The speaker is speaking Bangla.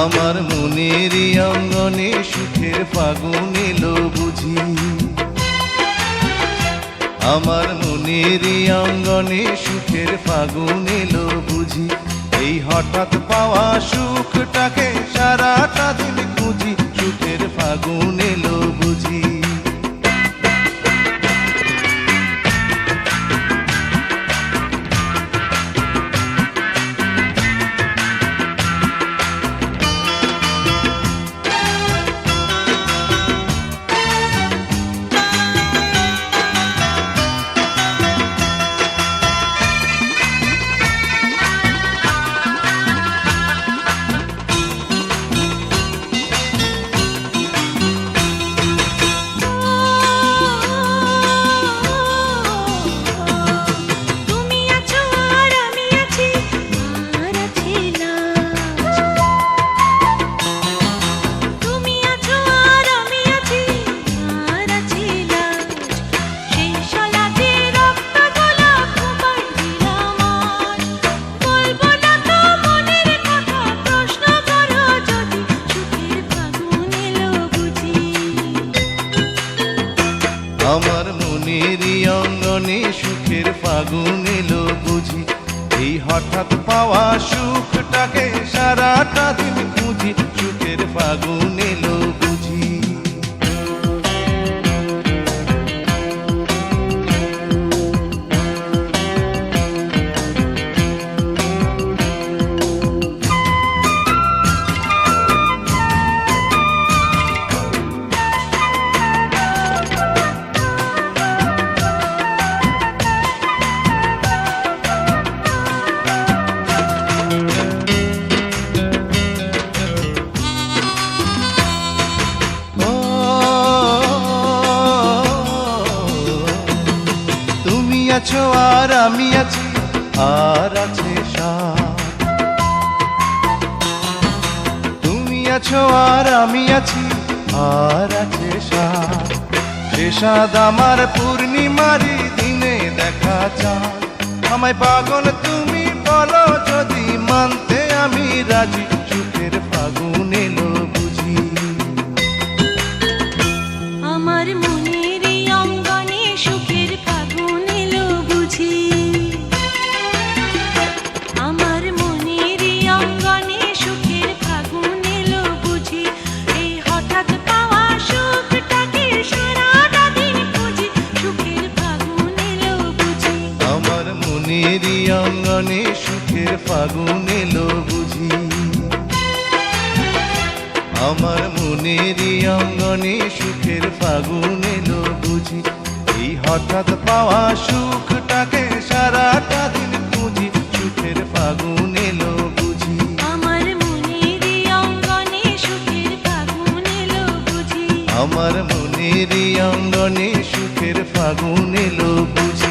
আমার মনেরই অঙ্গনে সুখের ফাগুন এলো বুঝি। আমার মনেরই অঙ্গনে সুখের ফাগুন এলো বুঝি অঙ্গনে সুখের ফাগুন এলো বুঝি। এই হঠাৎ পাওয়া সুখটাকে সারাটা দিন আমার মনেরই অঙ্গনে সুখের ফাগুন এলো বুঝি। এই হঠাৎ পাওয়া সুখটাকে সারাটা দিন খুঁজি সুখের ফাগুন আছো আর আমি আছি, আর আছে সাথ তুমি আছো আর আমি আছি, আর আছে সাথ সে সাদ আমার পূর্ণিমারি দিনে দেখা চাঁদ আমায় পাগল তুমি বলো, যদি মানতে আমি রাজি, সুখের ফাগুন অঙ্গনে সুখের ফাগুন এলো বুঝি। আমার মনেরই অঙ্গনে সুখের ফাগুন এলো বুঝি। এই হঠাৎ পাওয়া সুখটাকে সারাটা দিন খুঁজি সুখের ফাগুন এলো বুঝি। আমার মনের অঙ্গনে সুখের ফাগুন এলো আমার অঙ্গনে সুখের ফাগুন এলো বুঝি।